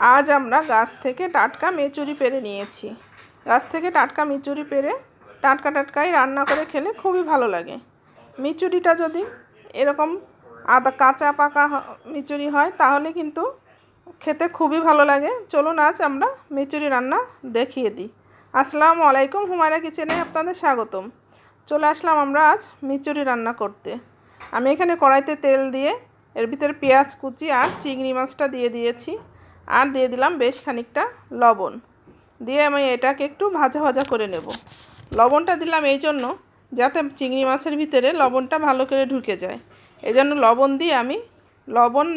আজ আমরা গাছ থেকে টাটকা মেচুরি পেরে নিয়েছি। গাছ থেকে টাটকা মিচুরি পেরে টাটকা টাটকাই রান্না করে খেলে খুবই ভালো লাগে। মিচুরিটা যদি এরকম আদা কাঁচা পাকা মিচুরি হয়, তাহলে কিন্তু খেতে খুবই ভালো লাগে। চলুন আজ আমরা মিচুরি রান্না দেখিয়ে দিই। আসসালামু আলাইকুম, হুমায়রা কিচেনে আপনাদের স্বাগতম। চলে আসলাম আমরা আজ মিচুরি রান্না করতে। আমি এখানে কড়াইতে তেল দিয়ে এর ভিতরে পেঁয়াজ কুচি আর চিংড়ি মাছটা দিয়ে দিয়েছি। আর দিয়ে দিলাম বেশ খানিকটা লবণ। দিয়ে আমি এটাকে একটু ভাজা ভাজা করে নেব। লবণটা দিলাম এই জন্য যাতে চিংড়ি মাছের ভিতরে লবণটা ভালো করে ঢুকে যায়। এই জন্য লবণ দিয়ে আমি লবণ,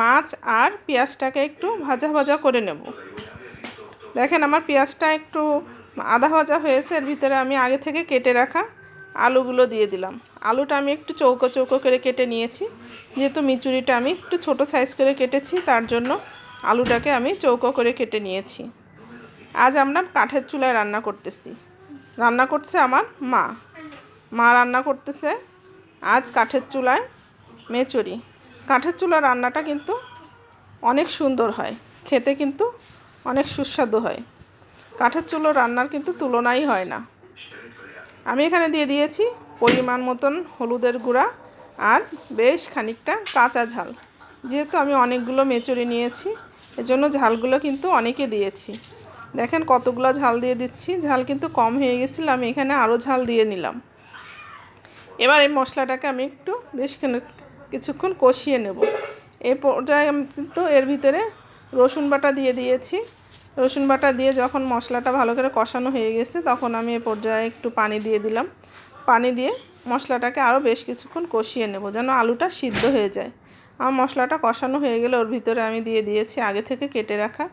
মাছ আর পেঁয়াজটাকে একটু ভাজা ভাজা করে নেব। দেখেন আমার পেঁয়াজটা একটু আধা ভাজা হয়েছে, এর ভিতরে আমি আগে থেকে কেটে রাখা আলুগুলো দিয়ে দিলাম। আলুটা আমি একটু চৌকো চৌকো করে কেটে নিয়েছি। যেহেতু মিচুরিটা আমি একটু ছোট সাইজ করে কেটেছি, তার জন্য আলুটাকে আমি চৌকো করে কেটে নিয়েছি। আজ আমরা কাঠের চুলায় রান্না করতেছি। রান্না করছে আমার মা। মা রান্না করতেছে আজ কাঠের চুলায় মেচুরি। কাঠের চুলা রান্নাটা কিন্তু অনেক সুন্দর হয়। খেতে কিন্তু অনেক সুস্বাদু হয়। কাঠের চুলো রান্নার কিন্তু তুলনাই হয় না। আমি এখানে দিয়ে দিয়েছি পরিমাণ মতন হলুদের গুঁড়া আর বেশ খানিকটা কাঁচা ঝাল। যেহেতু আমি অনেকগুলো মেচুরি নিয়েছি, এজন্য ঝালগুলো কিন্তু অনেকে দিয়েছি। দেখেন কতগুলো ঝাল দিয়ে দিচ্ছি, ঝাল কিন্তু কম হয়ে গেছিল, আমি এখানে আরও ঝাল দিয়ে নিলাম। এবার এই মশলাটাকে আমি একটু বেশ কিছুক্ষণ কষিয়ে নেব। এই পর্যায়ে আমি কিন্তু এর ভিতরে রসুন বাটা দিয়ে দিয়েছি। রসুন বাটা দিয়ে যখন মশলাটা ভালো করে কষানো হয়ে গেছে, তখন আমি এ পর্যায়ে একটু পানি দিয়ে দিলাম। পানি দিয়ে মশলাটাকে আরও বেশ কিছুক্ষণ কষিয়ে নেব, যেন আলুটা সিদ্ধ হয়ে যায়। আমার মশলাটা কষানো হয়ে গেলে ওর ভিতরে আমি দিয়ে দিয়েছি আগে থেকে কেটে রাখা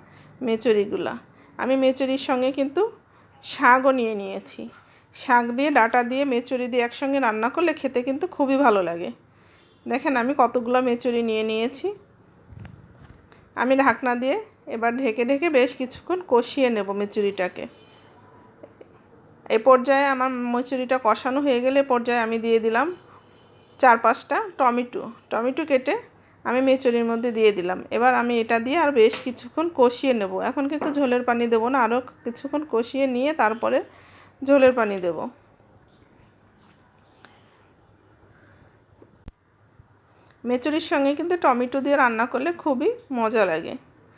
মেচুরিগুলা। আমি মেচুরির সঙ্গে কিন্তু শাকও নিয়ে নিয়েছি। শাক দিয়ে, ডাটা দিয়ে, মেচুরি দিয়ে একসঙ্গে রান্না করলে খেতে কিন্তু খুবই ভালো লাগে। দেখেন আমি কতগুলো মেচুরি নিয়ে নিয়েছি। আমি ঢাকনা দিয়ে এবার ঢেকে ঢেকে বেশ কিছুক্ষণ কষিয়ে নেব মেচুরিটাকে। এ পর্যায়ে আমার মেচুরিটা কষানো হয়ে গেলে পর্যায়ে আমি দিয়ে দিলাম চার পাঁচটা টমেটো। টমেটো কেটে আমি মেচুরির মধ্যে দিয়ে দিলাম। এবার আমি এটা দিয়ে আর বেশ কিছুক্ষণ কষিয়ে নেব। এখন কিন্তু ঝোলের পানি দেবো না আরও কিছুক্ষণ কষিয়ে নিয়ে তারপরে ঝোলের পানি দেব। মেচুরির সঙ্গে কিন্তু টমেটো দিয়ে রান্না করলে খুবই মজা লাগে।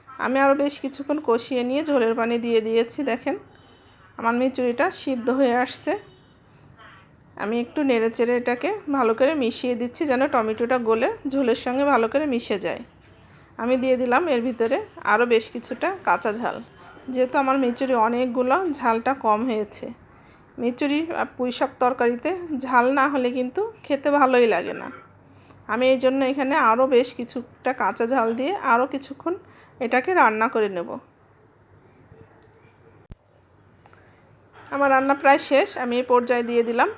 আমি আরও বেশ কিছুক্ষণ কষিয়ে নিয়ে ঝোলের পানি দিয়ে দিয়েছি, দেখেন। আমার মিচুরিটা সিদ্ধ হয়ে আসছে। আমি একটু নেড়ে চেড়ে এটাকে ভালো করে মিশিয়ে দিচ্ছি যেন টমেটোটা গলে ঝোলের সঙ্গে ভালো করে মিশে যায়। আমি দিয়ে দিলাম এর ভিতরে আরও বেশ কিছুটা কাঁচা ঝাল। যেহেতু আমার মিচুরি অনেকগুলো ঝালটা কম হয়েছে। মিচুরি আর পুঁই শাক তরকারিতে ঝাল না হলে কিন্তু খেতে ভালোই লাগে না। আমি এই জন্য এখানে আরও বেশ কিছুটা কাঁচা ঝাল দিয়ে আরও কিছুক্ষণ এটাকে রান্না করে নেব। আমার রান্না প্রায় শেষ। আমি এই পর্যায়ে দিয়ে দিলাম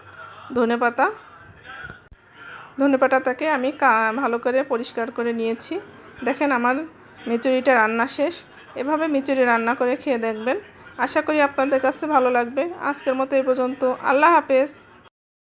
ধনে পাতা। ধনে পাতাটাকে আমি ভালো করে পরিষ্কার করে নিয়েছি। দেখেন আমার মিচুরিটা রান্না শেষ। এভাবে মিচুরি রান্না করে খেয়ে দেখবেন। আশা করি আপনাদের কাছে ভালো লাগবে। আজকের মতো এই পর্যন্ত। আল্লাহ হাফেজ।